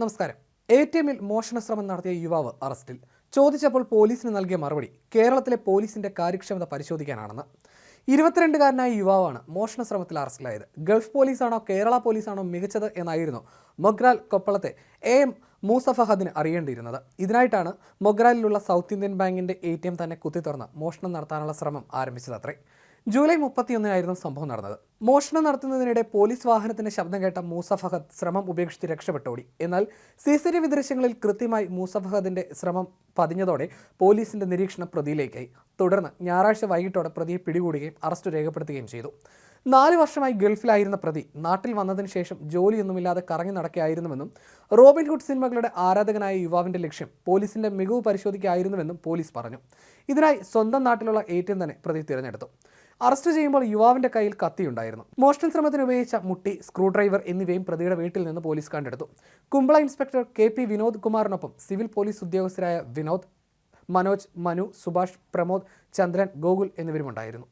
നമസ്കാരം. A T എമ്മിൽ മോഷണ ശ്രമം നടത്തിയ യുവാവ് അറസ്റ്റിൽ. ചോദിച്ചപ്പോൾ പോലീസിന് നൽകിയ മറുപടി കേരളത്തിലെ പോലീസിന്റെ കാര്യക്ഷമത പരിശോധിക്കാനാണെന്ന്. ഇരുപത്തിരണ്ടുകാരനായ യുവാവാണ് മോഷണശ്രമത്തിൽ അറസ്റ്റിലായത്. ഗൾഫ് പോലീസാണോ കേരള പോലീസാണോ മികച്ചത് എന്നായിരുന്നു മൊഗ്രാൽ കൊപ്പളത്തെ എ എം മൂസഫഹദിന് അറിയേണ്ടിയിരുന്നത്. ഇതിനായിട്ടാണ് മൊഗ്രാലിലുള്ള സൗത്ത് ഇന്ത്യൻ ബാങ്കിന്റെ എ ടി എം തന്നെ കുത്തിത്തുറന്ന് മോഷണം നടത്താനുള്ള ശ്രമം ആരംഭിച്ചതത്രേ ജൂലൈ മുപ്പത്തിയൊന്നിനായിരുന്നു സംഭവം നടന്നത്. മോഷണം നടത്തുന്നതിനിടെ പോലീസ് വാഹനത്തിന്റെ ശബ്ദം കേട്ട മൂസ ഫഹദ് ശ്രമം ഉപേക്ഷിച്ച് രക്ഷപ്പെട്ടോടി. എന്നാൽ സി സി ടി വി ദൃശ്യങ്ങളിൽ കൃത്യമായി മൂസ ഫഹദിന്റെ ശ്രമം പതിഞ്ഞതോടെ പോലീസിന്റെ നിരീക്ഷണം പ്രതിയിലേക്കായി. തുടർന്ന് ഞായറാഴ്ച വൈകിട്ടോടെ പ്രതിയെ പിടികൂടുകയും അറസ്റ്റ് രേഖപ്പെടുത്തുകയും ചെയ്തു. നാല് വർഷമായി ഗൾഫിലായിരുന്ന പ്രതി നാട്ടിൽ വന്നതിന് ശേഷം ജോലിയൊന്നുമില്ലാതെ കറങ്ങി നടക്കുകയായിരുന്നുവെന്നും റോബിൻഹുഡ് സിനിമകളുടെ ആരാധകനായ യുവാവിന്റെ ലക്ഷ്യം പോലീസിന്റെ മികവ് പരിശോധിക്കുകയായിരുന്നുവെന്നും പോലീസ് പറഞ്ഞു. ഇതിനായി സ്വന്തം നാട്ടിലുള്ള എം തന്നെ പ്രതി തിരഞ്ഞെടുത്തു. അറസ്റ്റ് ചെയ്യുമ്പോൾ യുവാവിന്റെ കയ്യിൽ കത്തിയുണ്ടായിരുന്നു. മോഷണ ശ്രമത്തിന് ഉപയോഗിച്ച മുട്ടി സ്ക്രൂ ഡ്രൈവർ എന്നിവയും പ്രതിയുടെ വീട്ടിൽ നിന്ന് പോലീസ് കണ്ടെടുത്തു. Kumbla inspector K P Vinod കുമാറിനൊപ്പം civil police ഉദ്യോഗസ്ഥരായ വിനോദ് മനോജ് മനു സുഭാഷ് പ്രമോദ് ചന്ദ്രൻ ഗോകുൽ എന്നിവരുമുണ്ടായിരുന്നു.